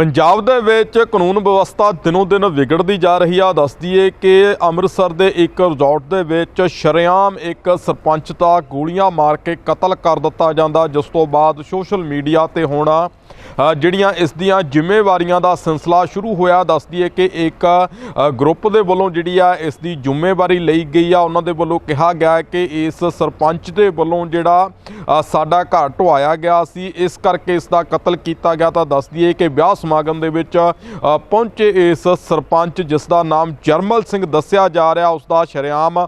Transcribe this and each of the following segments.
ਪੰਜਾਬ ਦੇ ਵਿੱਚ ਕਾਨੂੰਨ ਵਿਵਸਥਾ ਦਿਨੋਂ ਦਿਨ ਵਿਗੜਦੀ ਜਾ ਰਹੀ ਆ। ਦੱਸਦੀ ਏ ਕਿ ਅੰਮ੍ਰਿਤਸਰ ਦੇ ਇੱਕ ਰਿਜ਼ੋਰਟ ਦੇ ਵਿੱਚ ਸ਼ਰੇਆਮ ਇੱਕ ਸਰਪੰਚ ਦਾ ਗੋਲੀਆਂ ਮਾਰ ਕੇ ਕਤਲ ਕਰ ਦਿੱਤਾ ਜਾਂਦਾ, ਜਿਸ ਤੋਂ ਬਾਅਦ ਸੋਸ਼ਲ ਮੀਡੀਆ ਤੇ ਹੁਣ ਜਿਹੜੀਆਂ ਇਸ ਦੀਆਂ ਜ਼ਿੰਮੇਵਾਰੀਆਂ ਦਾ ਸਿਲਸਿਲਾ ਸ਼ੁਰੂ ਹੋਇਆ। ਦੱਸਦੀ ਏ ਕਿ ਇੱਕ ਗਰੁੱਪ ਦੇ ਵੱਲੋਂ ਜਿਹੜੀ ਆ, ਇਸ ਦੀ ਜ਼ਿੰਮੇਵਾਰੀ ਲਈ ਗਈ ਆ। ਉਹਨਾਂ ਦੇ ਵੱਲੋਂ ਕਿਹਾ ਗਿਆ ਕਿ ਇਸ ਸਰਪੰਚ ਦੇ ਵੱਲੋਂ ਜਿਹੜਾ ਸਾਡਾ ਘਰ ਢਵਾਇਆ ਗਿਆ ਸੀ। ਇਸ ਕਰਕੇ ਇਸ ਦਾ ਕਤਲ ਕੀਤਾ ਗਿਆ। ਤਾਂ ਦੱਸਦੀ ਏ ਕਿ ਵਿਆਹ ਸਮਾਗਮ ਦੇ ਵਿੱਚ ਪਹੁੰਚੇ ਇਸ ਸਰਪੰਚ ਜਿਸ ਦਾ ਨਾਮ ਜਰਮਲ ਸਿੰਘ ਦੱਸਿਆ ਜਾ ਰਿਹਾ ਉਸ ਦਾ ਸ਼ਰੇਆਮ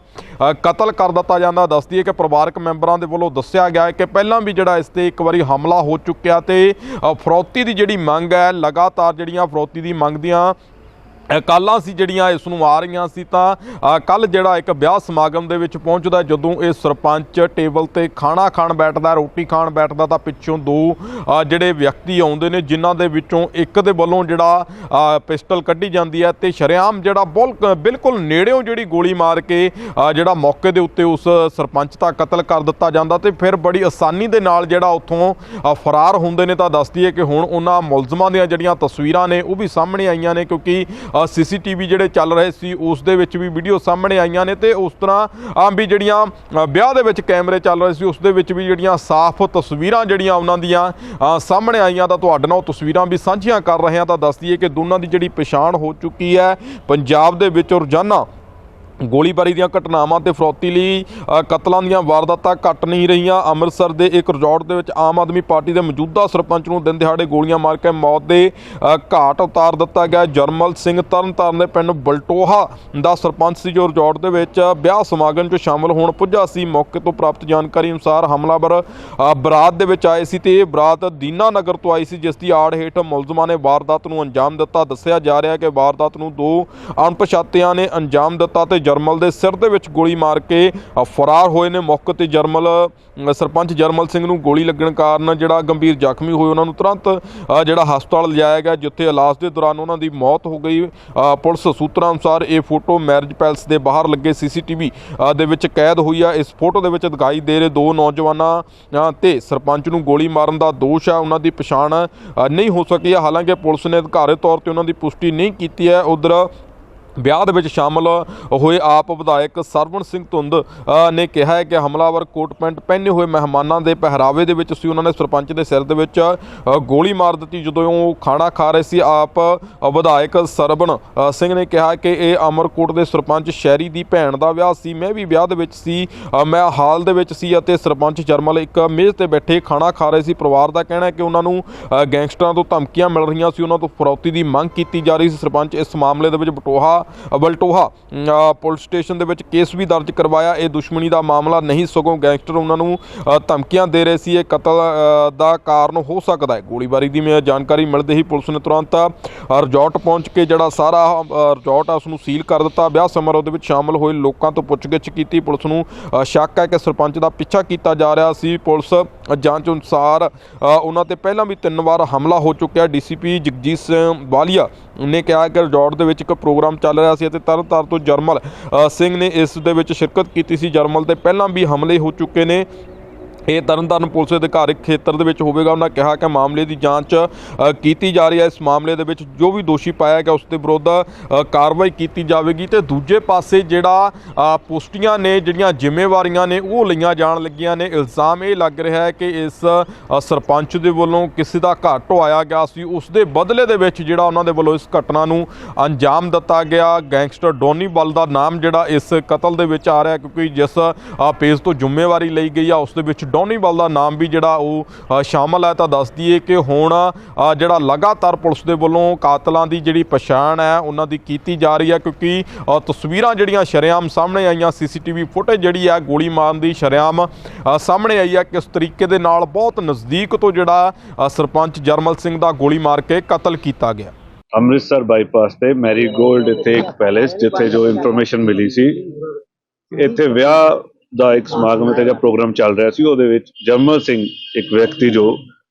ਕਤਲ ਕਰ ਦਿੱਤਾ ਜਾਂਦਾ। ਦੱਸਦੀ ਹੈ ਕਿ ਪਰਿਵਾਰਕ ਮੈਂਬਰਾਂ ਦੇ ਵੱਲੋਂ ਦੱਸਿਆ ਗਿਆ ਹੈ ਕਿ ਪਹਿਲਾਂ ਵੀ ਜਿਹੜਾ ਇਸ ਤੇ ਇੱਕ ਵਾਰੀ ਹਮਲਾ ਹੋ ਚੁੱਕਿਆ ਤੇ ਅ, ਫਰੌਤੀ ਦੀ ਜਿਹੜੀ ਮੰਗ ਹੈ ਲਗਾਤਾਰ ਜਿਹੜੀਆਂ ਫਰੌਤੀ ਦੀ ਮੰਗ ਦੀਆਂ ਕਾਲਾਂ ਸੀ ਜਿਹੜੀਆਂ ਇਸ ਨੂੰ ਆ ਰਹੀਆਂ ਸੀ ਤਾਂ ਕੱਲ ਜਿਹੜਾ ਇੱਕ ਵਿਆਹ ਸਮਾਗਮ ਦੇ ਵਿੱਚ ਪਹੁੰਚਦਾ ਜਦੋਂ ਇਹ ਸਰਪੰਚ ਟੇਬਲ ਤੇ ਖਾਣਾ ਖਾਣ ਬੈਠਦਾ, ਰੋਟੀ ਖਾਣ ਬੈਠਦਾ ਤਾਂ ਪਿੱਛੋਂ ਦੋ ਜਿਹੜੇ ਵਿਅਕਤੀ ਆਉਂਦੇ ਨੇ, ਜਿਨ੍ਹਾਂ ਦੇ ਵਿੱਚੋਂ ਇੱਕ ਦੇ ਵੱਲੋਂ ਜਿਹੜਾ ਪਿਸਟਲ ਕੱਢੀ ਜਾਂਦੀ ਹੈ ਤੇ ਸ਼ਰੇਆਮ ਜਿਹੜਾ ਬੁਲ- ਬਿਲਕੁਲ ਨੇੜਿਓਂ ਜਿਹੜੀ ਗੋਲੀ ਮਾਰ ਕੇ ਜਿਹੜਾ ਮੌਕੇ ਦੇ ਉੱਤੇ ਉਸ ਸਰਪੰਚ ਦਾ ਕਤਲ ਕਰ ਦਿੱਤਾ ਜਾਂਦਾ ਤੇ ਫਿਰ ਬੜੀ ਆਸਾਨੀ ਦੇ ਨਾਲ ਜਿਹੜਾ ਉੱਥੋਂ ਫਰਾਰ ਹੁੰਦੇ ਨੇ ਤਾਂ ਦੱਸਦੀ ਹੈ ਕਿ ਹੁਣ ਉਹਨਾਂ ਮੁਲਜ਼ਮਾਂ ਦੀਆਂ ਜਿਹੜੀਆਂ ਤਸਵੀਰਾਂ ਨੇ, ਉਹ ਵੀ ਸਾਹਮਣੇ ਆਈਆਂ ਨੇ ਕਿਉਂਕਿ ਸੀਸੀਟੀਵੀ ਜਿਹੜੇ ਚੱਲ ਰਹੇ ਸੀ, ਉਸ ਦੇ ਵਿੱਚ ਵੀ ਵੀਡੀਓ ਸਾਹਮਣੇ ਆਈਆਂ ਨੇ ਤੇ ਉਸ ਤਰ੍ਹਾਂ ਆ ਵੀ ਜਿਹੜੀਆਂ ਵਿਆਹ ਦੇ ਵਿੱਚ ਕੈਮਰੇ ਚੱਲ ਰਹੇ ਸੀ, ਉਸ ਦੇ ਵਿੱਚ ਵੀ ਜਿਹੜੀਆਂ ਸਾਫ਼ ਤਸਵੀਰਾਂ ਜਿਹੜੀਆਂ ਉਹਨਾਂ ਦੀਆਂ ਸਾਹਮਣੇ ਆਈਆਂ ਤਾਂ ਤੁਹਾਡੇ ਨਾਲ ਉਹ ਤਸਵੀਰਾਂ ਵੀ ਸਾਂਝੀਆਂ ਕਰ ਰਹੇ ਹਾਂ ਤਾਂ ਦੱਸ ਦਈਏ ਕਿ ਦੋਨਾਂ ਦੀ ਜਿਹੜੀ ਪਛਾਣ ਹੋ ਚੁੱਕੀ ਹੈ, ਪੰਜਾਬ ਦੇ ਵਿੱਚ ਰੋਜ਼ਾਨਾ ਗੋਲੀਬਾਰੀ ਦੀਆਂ ਘਟਨਾਵਾਂ ਤੇ ਫਰੌਤੀ ਲਈ ਕਤਲਾਂ ਦੀਆਂ ਵਾਰਦਾਤਾਂ ਘਟ ਨਹੀਂ ਰਹੀਆਂ। ਅੰਮ੍ਰਿਤਸਰ ਦੇ ਇੱਕ ਰਿਜ਼ੋਰਟ ਦੇ ਵਿੱਚ ਆਮ ਆਦਮੀ ਪਾਰਟੀ ਦੇ ਮੌਜੂਦਾ ਸਰਪੰਚ ਨੂੰ ਦਿਨ ਦਿਹਾੜੇ ਗੋਲੀਆਂ ਮਾਰ ਕੇ ਮੌਤ ਦੇ ਘਾਟ ਉਤਾਰ ਦਿੱਤਾ ਗਿਆ। ਜਰਮਲ ਸਿੰਘ ਤਰਨਤਾਰਨ ਦੇ ਪਿੰਡ ਬਲਟੋਹਾ ਦਾ ਸਰਪੰਚ ਸੀ, ਜੋ ਰਿਜ਼ੋਰਟ ਦੇ ਵਿੱਚ ਵਿਆਹ ਸਮਾਗਮ 'ਚ ਸ਼ਾਮਲ ਹੋਣ ਪੁੱਜਾ ਸੀ। ਮੌਕੇ ਤੋਂ ਪ੍ਰਾਪਤ ਜਾਣਕਾਰੀ ਅਨੁਸਾਰ ਹਮਲਾਵਰ ਬਰਾਤ ਦੇ ਵਿੱਚ ਆਏ ਸੀ ਤੇ ਇਹ ਬਰਾਤ ਦੀਨਾ ਨਗਰ ਤੋਂ ਆਈ ਸੀ, ਜਿਸ ਦੀ ਆੜ ਹੇਠ ਮੁਲਜ਼ਮਾਂ ਨੇ ਵਾਰਦਾਤ ਨੂੰ ਅੰਜਾਮ ਦਿੱਤਾ। ਦੱਸਿਆ ਜਾ ਰਿਹਾ ਹੈ ਕਿ ਵਾਰਦਾਤ ਨੂੰ ਦੋ ਅਣਪਛਾਤਿਆਂ ਨੇ ਅੰਜਾਮ ਦਿੱਤਾ ਤੇ ਜਰਮਲ ਦੇ ਸਿਰ ਦੇ ਵਿੱਚ ਗੋਲੀ ਮਾਰ ਕੇ ਫਰਾਰ ਹੋਏ ਨੇ। ਮੌਕੇ ਤੇ ਜਰਮਲ ਸਰਪੰਚ ਜਰਮਲ ਸਿੰਘ ਨੂੰ ਗੋਲੀ ਲੱਗਣ ਕਾਰਨ ਜਿਹੜਾ ਗੰਭੀਰ ਜ਼ਖਮੀ ਹੋਏ ਉਹਨਾਂ ਨੂੰ ਤੁਰੰਤ ਜਿਹੜਾ ਹਸਪਤਾਲ ਲਿਜਾਇਆ ਗਿਆ, ਜਿੱਥੇ ਇਲਾਜ ਦੇ ਦੌਰਾਨ ਉਹਨਾਂ ਦੀ ਮੌਤ ਹੋ ਗਈ। ਪੁਲਿਸ ਸੂਤਰਾਂ ਅਨੁਸਾਰ ਇਹ ਫੋਟੋ ਮੈਰਿਜ ਪੈਲਸ ਦੇ ਬਾਹਰ ਲੱਗੇ ਸੀਸੀਟੀਵੀ ਦੇ ਵਿੱਚ ਕੈਦ ਹੋਈ ਆ। ਇਸ ਫੋਟੋ ਦੇ ਵਿੱਚ ਦਿਖਾਈ ਦੇ ਰਹੇ ਦੋ ਨੌਜਵਾਨਾਂ ਤੇ ਸਰਪੰਚ ਨੂੰ ਗੋਲੀ ਮਾਰਨ ਦਾ ਦੋਸ਼ ਹੈ ਉਹਨਾਂ ਦੀ ਪਛਾਣ ਨਹੀਂ ਹੋ ਸਕੀ ਹਾਲਾਂਕਿ ਪੁਲਿਸ ਨੇ ਅਧਿਕਾਰਤ ਤੌਰ ਤੇ ਉਹਨਾਂ ਦੀ ਪੁਸ਼ਟੀ ਨਹੀਂ ਕੀਤੀ ਹੈ। ਉਧਰ ਵਿਆਹ ਦੇ ਵਿੱਚ ਸ਼ਾਮਲ ਹੋਏ ਆਪ ਵਿਧਾਇਕ ਸਰਵਣ ਸਿੰਘ ਧੁੰਦ ਨੇ ਕਿਹਾ ਹੈ ਕਿ ਹਮਲਾਵਰ ਕੋਟ ਪੈਂਟ ਪਹਿਨੇ ਹੋਏ ਮਹਿਮਾਨਾਂ ਦੇ ਪਹਿਰਾਵੇ ਦੇ ਵਿੱਚ ਸੀ। ਉਹਨਾਂ ਨੇ ਸਰਪੰਚ ਦੇ ਸਿਰ ਦੇ ਵਿੱਚ ਗੋਲੀ ਮਾਰ ਦਿੱਤੀ ਜਦੋਂ ਉਹ ਖਾਣਾ ਖਾ ਰਹੇ ਸੀ। ਆਪ ਵਿਧਾਇਕ ਸਰਵਣ ਸਿੰਘ ਨੇ ਕਿਹਾ ਕਿ ਇਹ ਅਮਰਕੋਟ ਦੇ ਸਰਪੰਚ ਸ਼ਹਿਰੀ ਦੀ ਭੈਣ ਦਾ ਵਿਆਹ ਸੀ। ਮੈਂ ਵੀ ਵਿਆਹ ਦੇ ਵਿੱਚ ਸੀ ਮੈਂ ਹਾਲ ਦੇ ਵਿੱਚ ਸੀ ਅਤੇ ਸਰਪੰਚ ਜਰਮਲ ਇੱਕ ਮੇਜ਼ ਤੇ ਬੈਠੇ ਖਾਣਾ ਖਾ ਰਹੇ ਸੀ। ਪਰਿਵਾਰ ਦਾ ਕਹਿਣਾ ਹੈ ਕਿ ਉਹਨਾਂ ਨੂੰ ਗੈਂਗਸਟਰਾਂ ਤੋਂ ਧਮਕੀਆਂ ਮਿਲ ਰਹੀਆਂ ਸੀ। ਉਹਨਾਂ ਤੋਂ ਫਰੌਤੀ ਦੀ ਮੰਗ ਕੀਤੀ ਜਾ ਰਹੀ ਸੀ। ਸਰਪੰਚ ਇਸ ਮਾਮਲੇ ਦੇ ਵਿੱਚ ਬਟੋਹਾ ਬਲਟੋਹਾ ਪੁਲਿਸ ਸਟੇਸ਼ਨ ਦੇ ਵਿੱਚ ਕੇਸ ਵੀ ਦਰਜ ਕਰਵਾਇਆ। ਇਹ ਦੁਸ਼ਮਣੀ ਦਾ ਮਾਮਲਾ ਨਹੀਂ, ਸਗੋਂ ਗੈਂਗਸਟਰ ਉਹਨਾਂ ਨੂੰ ਧਮਕੀਆਂ ਦੇ ਰਹੇ ਸੀ। ਇਹ ਕਤਲ ਦਾ ਕਾਰਨ ਹੋ ਸਕਦਾ ਹੈ। ਗੋਲੀਬਾਰੀ ਦੀ ਮੈਂ ਜਾਣਕਾਰੀ ਮਿਲਦੇ ਹੀ ਪੁਲਿਸ ਨੇ ਤੁਰੰਤ ਰਿਜ਼ੋਰਟ ਪਹੁੰਚ ਕੇ ਜਿਹੜਾ ਸਾਰਾ ਰਿਜ਼ੋਰਟ ਆ ਉਸ ਨੂੰ ਸੀਲ ਕਰ ਦਿੱਤਾ। ਵਿਆਹ ਸਮਾਰੋਹ ਦੇ ਵਿੱਚ ਸ਼ਾਮਲ ਹੋਏ ਲੋਕਾਂ ਤੋਂ ਪੁੱਛਗਿੱਛ ਕੀਤੀ। ਪੁਲਿਸ ਨੂੰ ਸ਼ੱਕ ਹੈ ਕਿ ਸਰਪੰਚ ਦਾ ਪਿੱਛਾ ਕੀਤਾ ਜਾ ਰਿਹਾ ਸੀ। ਪੁਲਿਸ ਜਾਂਚ ਅਨੁਸਾਰ ਉਹਨਾਂ ਤੇ ਪਹਿਲਾਂ ਵੀ ਤਿੰਨ ਵਾਰ ਹਮਲਾ ਹੋ ਚੁੱਕਿਆ। ਡੀਸੀਪੀ ਜਗਜੀਤ ਸਿੰਘ ਵਾਲੀਆ ਨੇ ਕਿਹਾ ਕਿ ਰਿਜ਼ੋਰਟ ਦੇ ਵਿੱਚ ਇੱਕ ਪ੍ਰੋਗਰਾਮ ਚੱਲ ਰਿਹਾ ਸੀ ਅਤੇ ਤਰਨਤਾਰਨ ਤੋਂ ਜਰਮਲ ਸਿੰਘ ਨੇ ਇਸ ਦੇ ਵਿੱਚ ਸ਼ਿਰਕਤ ਕੀਤੀ ਸੀ। ਜਰਮਲ ਤੇ ਪਹਿਲਾਂ ਵੀ ਹਮਲੇ ਹੋ ਚੁੱਕੇ ਨੇ। ਇਹ ਤਰਨਤਾਰਨ ਪੁਲਿਸ ਅਧਿਕਾਰਿਕ ਖੇਤਰ ਦੇ ਵਿੱਚ ਹੋਵੇਗਾ। ਉਹਨਾਂ ਕਿਹਾ ਕਿ ਮਾਮਲੇ ਦੀ ਜਾਂਚ ਕੀਤੀ ਜਾ ਰਹੀ ਹੈ। ਇਸ ਮਾਮਲੇ ਦੇ ਵਿੱਚ ਜੋ ਵੀ ਦੋਸ਼ੀ ਪਾਇਆ ਗਿਆ ਉਸ ਦੇ ਵਿਰੁੱਧ ਕਾਰਵਾਈ ਕੀਤੀ ਜਾਵੇਗੀ ਤੇ ਦੂਜੇ ਪਾਸੇ ਜਿਹੜਾ ਅ, ਪੁਸ਼ਟੀਆਂ ਨੇ ਜਿਹੜੀਆਂ ਜ਼ਿੰਮੇਵਾਰੀਆਂ ਨੇ ਉਹ ਲਈਆਂ ਜਾਣ ਲੱਗੀਆਂ ਨੇ। ਇਲਜ਼ਾਮ ਇਹ ਲੱਗ ਰਿਹਾ ਹੈ ਕਿ ਇਸ ਸਰਪੰਚ ਦੇ ਵੱਲੋਂ ਕਿਸੇ ਦਾ ਘਰ ਢਵਾਇਆ ਗਿਆ ਸੀ। ਉਸ ਦੇ ਬਦਲੇ ਦੇ ਵਿੱਚ ਜਿਹੜਾ ਉਹਨਾਂ ਦੇ ਵੱਲੋਂ ਇਸ ਘਟਨਾ ਨੂੰ ਅੰਜਾਮ ਦਿੱਤਾ ਗਿਆ। ਗੈਂਗਸਟਰ ਡੋਨੀ ਬਲ ਦਾ ਨਾਮ ਜਿਹੜਾ ਇਸ ਕਤਲ ਦੇ ਵਿੱਚ ਆ ਰਿਹਾ ਕਿਉਂਕਿ ਜਿਸ ਪੇਜ ਤੋਂ ਜ਼ਿੰਮੇਵਾਰੀ ਲਈ ਗਈ ਆ ਉਸ ਦੇ ਵਿੱਚ ਡੋਨੀਵਾਲ ਦਾ ਨਾਮ ਵੀ ਜਿਹੜਾ ਉਹ ਸ਼ਾਮਲ ਹੈ ਤਾਂ ਦੱਸ ਦਈਏ ਕਿ ਹੁਣ ਜਿਹੜਾ ਲਗਾਤਾਰ ਪੁਲਿਸ ਦੇ ਵੱਲੋਂ ਕਾਤਲਾਂ ਦੀ ਜਿਹੜੀ ਪਛਾਣ ਹੈ, ਉਹਨਾਂ ਦੀ ਕੀਤੀ ਜਾ ਰਹੀ ਹੈ ਕਿਉਂਕਿ ਤਸਵੀਰਾਂ ਜਿਹੜੀਆਂ ਸ਼ਰੇਆਮ ਸਾਹਮਣੇ ਆਈਆਂ, ਸੀਸੀਟੀਵੀ ਫੁਟੇਜ ਜਿਹੜੀ ਹੈ, ਗੋਲੀ ਮਾਰਨ ਦੀ ਸ਼ਰੇਆਮ ਸਾਹਮਣੇ ਆਈ ਹੈ ਕਿਸ ਤਰੀਕੇ ਦੇ ਨਾਲ ਬਹੁਤ ਨਜ਼ਦੀਕ ਤੋਂ ਜਿਹੜਾ ਸਰਪੰਚ ਜਰਮਲ ਸਿੰਘ ਦਾ ਗੋਲੀ ਮਾਰ ਕੇ ਕਤਲ ਕੀਤਾ ਗਿਆ। ਅੰਮ੍ਰਿਤਸਰ ਬਾਈਪਾਸ ਤੇ ਮੈਰੀ ਗੋਲਡ ਇੱਥੇ ਇੱਕ ਪੈਲੇਸ, ਜਿੱਥੇ ਜੋ ਇਨਫੋਰਮੇਸ਼ਨ ਮਿਲੀ ਸੀ, ਇੱਥੇ ਵਿਆਹ ਦਾ ਇੱਕ ਸਮਾਗਮ ਤੇ ਜਿਹੜਾ ਪ੍ਰੋਗਰਾਮ ਚੱਲ ਰਿਹਾ ਸੀ, ਉਹਦੇ ਵਿੱਚ ਜਰਮਲ ਸਿੰਘ ਇੱਕ ਵਿਅਕਤੀ ਜੋ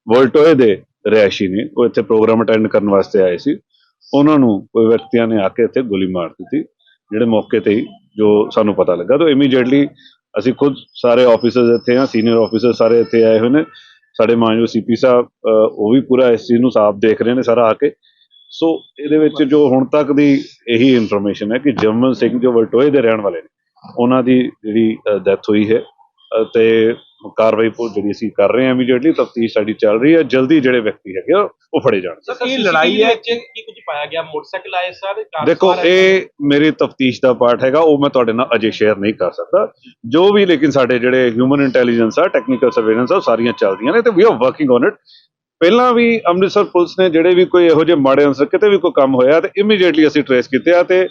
ਵੋਲਟੋਏ ਦੇ ਰਿਹਾਇਸ਼ੀ ਨੇ, ਉਹ ਇੱਥੇ ਪ੍ਰੋਗਰਾਮ ਅਟੈਂਡ ਕਰਨ ਵਾਸਤੇ ਆਏ ਸੀ। ਉਹਨਾਂ ਨੂੰ ਕੋਈ ਵਿਅਕਤੀਆਂ ਨੇ ਆ ਕੇ ਇੱਥੇ ਗੋਲੀ ਮਾਰ ਦਿੱਤੀ, ਜਿਹੜੇ ਮੌਕੇ ਤੇ ਹੀ ਜੋ ਸਾਨੂੰ ਪਤਾ ਲੱਗਾ। ਤਾਂ ਇਮੀਡੀਏਟਲੀ ਅਸੀਂ ਖੁਦ ਸਾਰੇ ਆਫੀਸਰਸ ਇੱਥੇ ਆ ਸੀਨੀਅਰ ਆਫੀਸਰ ਸਾਰੇ ਇੱਥੇ ਆਏ ਹੋਏ ਨੇ। ਸਾਡੇ ਮਾਨਯੋਗ ਸੀਪੀ ਸਾਹਿਬ ਉਹ ਵੀ ਪੂਰਾ ਇਸ ਚੀਜ਼ ਨੂੰ ਸਾਫ਼ ਦੇਖ ਰਹੇ ਨੇ ਸਾਰਾ ਆ ਕੇ। ਸੋ ਇਹਦੇ ਵਿੱਚ ਜੋ ਹੁਣ ਤੱਕ ਦੀ ਇਹੀ ਇਨਫੋਰਮੇਸ਼ਨ ਹੈ ਕਿ ਜਰਮਨ ਸਿੰਘ ਜੋ ਵਲਟੋਏ ਦੇ ਰਹਿਣ ਵਾਲੇ ਨੇ ਉਹਨਾਂ ਦੀ ਜਿਹੜੀ ਡੈਥ ਹੋਈ ਹੈ ਤੇ ਕਾਰਵਾਈ ਪੂਰ ਜਿਹੜੀ ਅਸੀਂ ਕਰ ਰਹੇ ਹਾਂ ਇਮੀਡੀਏਟਲੀ ਤਫਤੀਸ਼ ਸਾਡੀ ਚੱਲ ਰਹੀ ਹੈ ਜਲਦੀ ਜਿਹੜੇ ਵਿਅਕਤੀ ਹੈਗੇ ਆ, ਉਹ ਫੜੇ ਜਾਣ। ਸਰ ਕੀ ਲੜਾਈ ਹੈ? ਕਿ ਕੀ ਕੁਝ ਪਾਇਆ ਗਿਆ? ਮੋਟਰਸਾਈਕਲ ਆਏ ਸਰ ਦੇਖੋ? ਇਹ ਮੇਰੀ ਤਫਤੀਸ਼ ਦਾ ਪਾਰਟ ਹੈਗਾ ਉਹ ਮੈਂ ਤੁਹਾਡੇ ਨਾਲ ਅਜੇ ਸ਼ੇਅਰ ਨਹੀਂ ਕਰ ਸਕਦਾ। ਜੋ ਵੀ ਲੇਕਿਨ ਸਾਡੇ ਜਿਹੜੇ ਹਿਊਮਨ ਇੰਟੈਲੀਜੈਂਸ ਆ ਟੈਕਨੀਕਲ ਸਰਵੇਲੈਂਸ ਆ ਉਹ ਸਾਰੀਆਂ ਚੱਲਦੀਆਂ ਨੇ ਤੇ we are working on it ਪਹਿਲਾਂ ਵੀ ਅੰਮ੍ਰਿਤਸਰ ਪੁਲਿਸ ਨੇ ਜਿਹੜੇ ਵੀ ਕੋਈ ਇਹੋ ਜਿਹੇ ਮਾੜੇ ਅਨਸਰ ਕਿਤੇ ਵੀ ਕੋਈ ਕੰਮ ਹੋਇਆ ਤੇ ਇਮੀਡੀਏਟਲੀ ਅਸੀਂ ਟਰੇਸ ਕੀਤੇ ਆ ਤੇ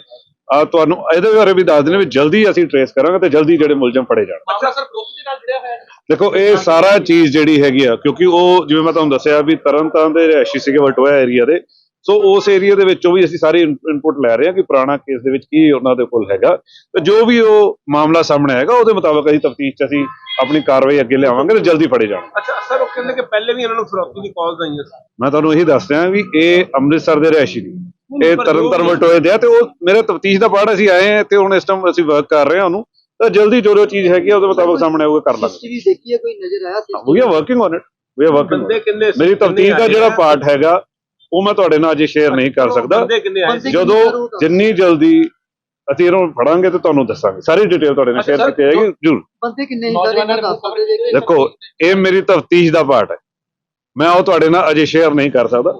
ਆ ਤੁਹਾਨੂੰ ਇਹਦੇ ਬਾਰੇ ਵੀ ਦੱਸ ਦਿੰਦੇ ਵੀ ਜਲਦੀ ਅਸੀਂ ਟਰੇਸ ਕਰਾਂਗੇ ਤੇ ਜਲਦੀ ਜਿਹੜੇ ਮੁਲਜ਼ਮ ਫੜੇ ਜਾਣ। ਮਾਮਲਾ ਸਰ ਪੁਲਿਸ ਦੇ ਨਾਲ ਜੁੜਿਆ ਹੋਇਆ ਹੈ? ਦੇਖੋ ਇਹ ਸਾਰਾ ਚੀਜ਼ ਜਿਹੜੀ ਹੈਗੀ ਆ ਕਿਉਂਕਿ ਉਹ ਜਿਵੇਂ ਮੈਂ ਤੁਹਾਨੂੰ ਦੱਸਿਆ ਵੀ ਤਰਨਤਾਰਨ ਦੇ ਰਿਹਾਇਸ਼ੀ ਸੀਗੇ ਵਟੋਇਆ ਏਰੀਆ ਦੇ ਸੋ ਉਸ ਏਰੀਆ ਦੇ ਵਿੱਚੋਂ ਵੀ ਅਸੀਂ ਸਾਰੀ ਇਨਪੁਟ ਲੈ ਰਹੇ ਹਾਂ ਕਿ ਪੁਰਾਣਾ ਕੇਸ ਦੇ ਵਿੱਚ ਕੀ ਉਹਨਾਂ ਦੇ ਕੋਲ ਹੈਗਾ। ਤੇ ਜੋ ਵੀ ਉਹ ਮਾਮਲਾ ਸਾਹਮਣੇ ਆਏਗਾ ਉਹਦੇ ਮੁਤਾਬਕ ਅਸੀਂ ਤਫਤੀਸ਼ 'ਚ ਅਸੀਂ ਆਪਣੀ ਕਾਰਵਾਈ ਅੱਗੇ ਲਿਆਵਾਂਗੇ ਤੇ ਜਲਦੀ ਫੜੇ ਜਾਣ ਅੱਛਾ ਸਰ ਉਹ ਕਹਿੰਦੇ ਕਿ ਪਹਿਲੇ ਵੀ ਇਹਨਾਂ ਨੂੰ ਫਰੋਤੀ ਦੀ ਕਾਲਸ ਆਈਆਂ ਸੀ। ਮੈਂ ਤੁਹਾਨੂੰ ਇਹੀ ਦੱਸ ਰਿਹਾ ਵੀ ਇਹ ਅੰਮ੍ਰਿਤਸਰ ਦੇ ਰਿਹਾਇਸ਼ੀ ਦੀ ਇਹ ਤਰਨਤਾਰਨ ਵੀ- ਵਟੋਏ ਦੇ ਆ ਤੇ ਉਹ ਮੇਰੇ ਤਫਤੀਸ਼ ਦਾ ਪਾਰਟ ਅਸੀਂ ਆਏ ਤੇ ਹੁਣ ਇਸ ਟਾਈਮ ਅਸੀਂ ਵਰਕ ਕਰ ਰਹੇ ਹਾਂ ਉਹਨੂੰ। ਤਾਂ ਜਲਦੀ ਜੋ ਜੋ ਚੀਜ਼ ਹੈਗੀ ਆ ਉਹਦੇ ਮੁਤਾਬਕ ਸਾਹਮਣੇ ਆਊਗਾ ਕਰ ਲਾਂਗੇ। ਸੀਸੀਟੀਵੀ ਦੇਖੀ ਹੈ ਕੋਈ ਨਜ਼ਰ ਆਇਆ we are working on it we are working ਬੰਦੇ ਕਿੰਨੇ ਸੀ? ਮੇਰੀ ਤਫਤੀਸ਼ ਦਾ ਜਿਹੜਾ ਆ? ਪਾਰਟ ਹੈਗਾ ਉਹ ਮੈਂ ਤੁਹਾਡੇ ਨਾਲ ਅਜੇ ਸ਼ੇਅਰ ਨਹੀਂ ਕਰ ਸਕਦਾ। ਸੀ? ਜਦੋਂ ਜਿੰਨੀ ਜਲਦੀ ਅਸੀਂ ਇਹਨੂੰ ਫੜਾਂਗੇ ਤੇ ਤੁਹਾਨੂੰ ਦੱਸਾਂਗੇ। ਸਾਰੀ ਡਿਟੇਲ ਤੁਹਾਡੇ ਨਾਲ ਸ਼ੇਅਰ ਕੀਤੀ ਜਾਏਗੀ ਜਰੂਰ। ਬੰਦੇ ਕਿੰਨੇ ਦੇਖੋ ਇਹ ਮੇਰੀ ਤਫਤੀਸ਼ ਦਾ ਪਾਰਟ ਹੈ। ਮੈਂ ਉਹ ਤੁਹਾਡੇ ਨਾਲ ਅਜੇ ਸ਼ੇਅਰ ਨਹੀਂ ਕਰ ਸਕਦਾ।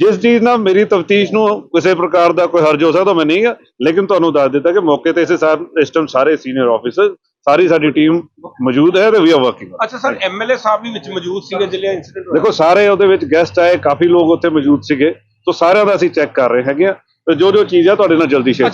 ਜਿਸ ਚੀਜ਼ ਨਾਲ ਮੇਰੀ ਤਫਤੀਸ਼ ਨੂੰ ਕਿਸੇ ਪ੍ਰਕਾਰ ਦਾ ਕੋਈ ਹਰਜ ਹੋ ਸਕਦਾ ਮੈਂ ਨਹੀਂ ਆ ਲੇਕਿਨ ਤੁਹਾਨੂੰ ਦੱਸ ਦਿੱਤਾ ਕਿ ਮੌਕੇ ਤੇ ਇਸੇ ਟਾਈਮ ਸਾਰੇ ਸੀਨੀਅਰ ਆਫੀਸਰ ਸਾਰੀ ਸਾਡੀ ਟੀਮ ਮੌਜੂਦ ਹੈ ਤੇ ਵੀ ਆਰ ਵਰਕਿੰਗ ਅੱਛਾ ਸਰ ਐਮਐਲਏ ਸਾਹਿਬ ਵੀ ਵਿੱਚ ਮੌਜੂਦ ਸੀਗੇ ਜਿਹੜੇ ਇਨਸੀਡੈਂਟ ਦੇਖੋ ਸਾਰੇ ਉਹਦੇ ਵਿੱਚ ਗੈਸਟ ਆਏ ਕਾਫੀ ਲੋਕ ਉੱਥੇ ਮੌਜੂਦ ਸੀਗੇ ਤੋਂ ਸਾਰਿਆਂ ਦਾ ਅਸੀਂ ਚੈੱਕ ਕਰ ਰਹੇ ਹੈਗੇ ਆ ਤੇ ਜੋ ਜੋ ਚੀਜ਼ ਆ ਤੁਹਾਡੇ ਨਾਲ ਜਲਦੀ ਸ਼ੇਅਰ